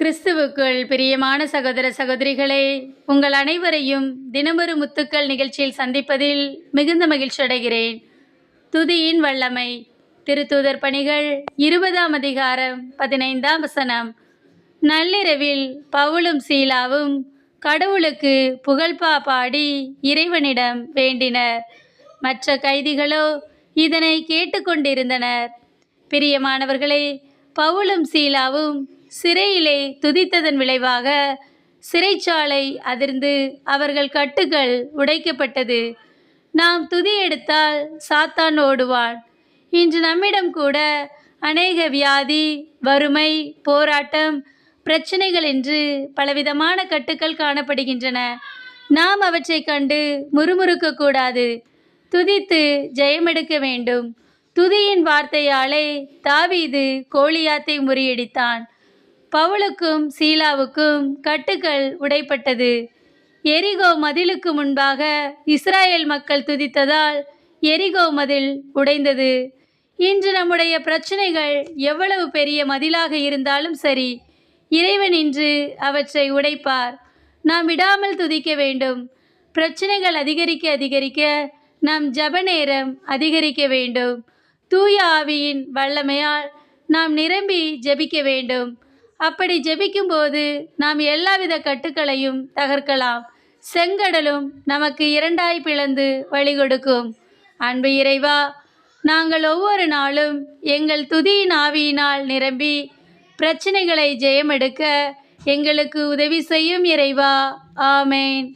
கிறிஸ்துவுக்குள் பிரியமான சகோதர சகோதரிகளே உங்கள் அனைவரையும் தினமொரு முத்துக்கள் நிகழ்ச்சியில் சந்திப்பதில் மிகுந்த மகிழ்ச்சி அடைகிறேன். துதியின் வல்லமை திருத்தூதர் பணிகள் இருபதாம் அதிகாரம் பதினைந்தாம் வசனம். நள்ளிரவில் பவுலும் சீலாவும் கடவுளுக்கு புகழ்பா பாடி இறைவனிடம் வேண்டினர். மற்ற கைதிகளோ இதனை கேட்டுக்கொண்டிருந்தனர். பிரியமானவர்களே பவுலும் சீலாவும் சிறையிலே துதித்ததன் விளைவாக சிறைச்சாலை அதிர்ந்து அவர்கள் கட்டுகள் உடைக்கப்பட்டது. நாம் துதி எடுத்தால் சாத்தான் ஓடுவான். இன்று நம்மிடம் கூட அநேக வியாதி வறுமை போராட்டம் பிரச்சனைகள் என்று பலவிதமான கட்டுக்கள் காணப்படுகின்றன. நாம் அவற்றை கண்டு முறுமுறுக்க கூடாது. துதித்து ஜெயமெடுக்க வேண்டும். துதியின் வார்த்தையாலே தாவீது கோலியாத்தை முறியடித்தான். பவுலுக்கும் சீலாவுக்கும் கட்டுக்கள் உடைப்பட்டது. எரிகோ மதிலுக்கு முன்பாக இஸ்ராயேல் மக்கள் துதித்ததால் எரிகோ மதில் உடைந்தது. இன்று நம்முடைய பிரச்சனைகள் எவ்வளவு பெரிய மதிலாக இருந்தாலும் சரி இறைவன் இன்று அவற்றை உடைப்பார். நாம் விடாமல் துதிக்க வேண்டும். பிரச்சனைகள் அதிகரிக்க அதிகரிக்க நாம் ஜப நேரம் அதிகரிக்க வேண்டும். தூய ஆவியின் வல்லமையால் நாம் நிரம்பி ஜெபிக்க வேண்டும். அப்படி ஜெபிக்கும்போது நாம் எல்லாவித கட்டுக்களையும் தகர்க்கலாம். செங்கடலும் நமக்கு இரண்டாய் பிளந்து வழி கொடுக்கும். அன்பு இறைவா நாங்கள் ஒவ்வொரு நாளும் எங்கள் துதியின் ஆவியினால் நிரம்பி பிரச்சனைகளை ஜெயமெடுக்க எங்களுக்கு உதவி செய்யும் இறைவா. ஆமேன்.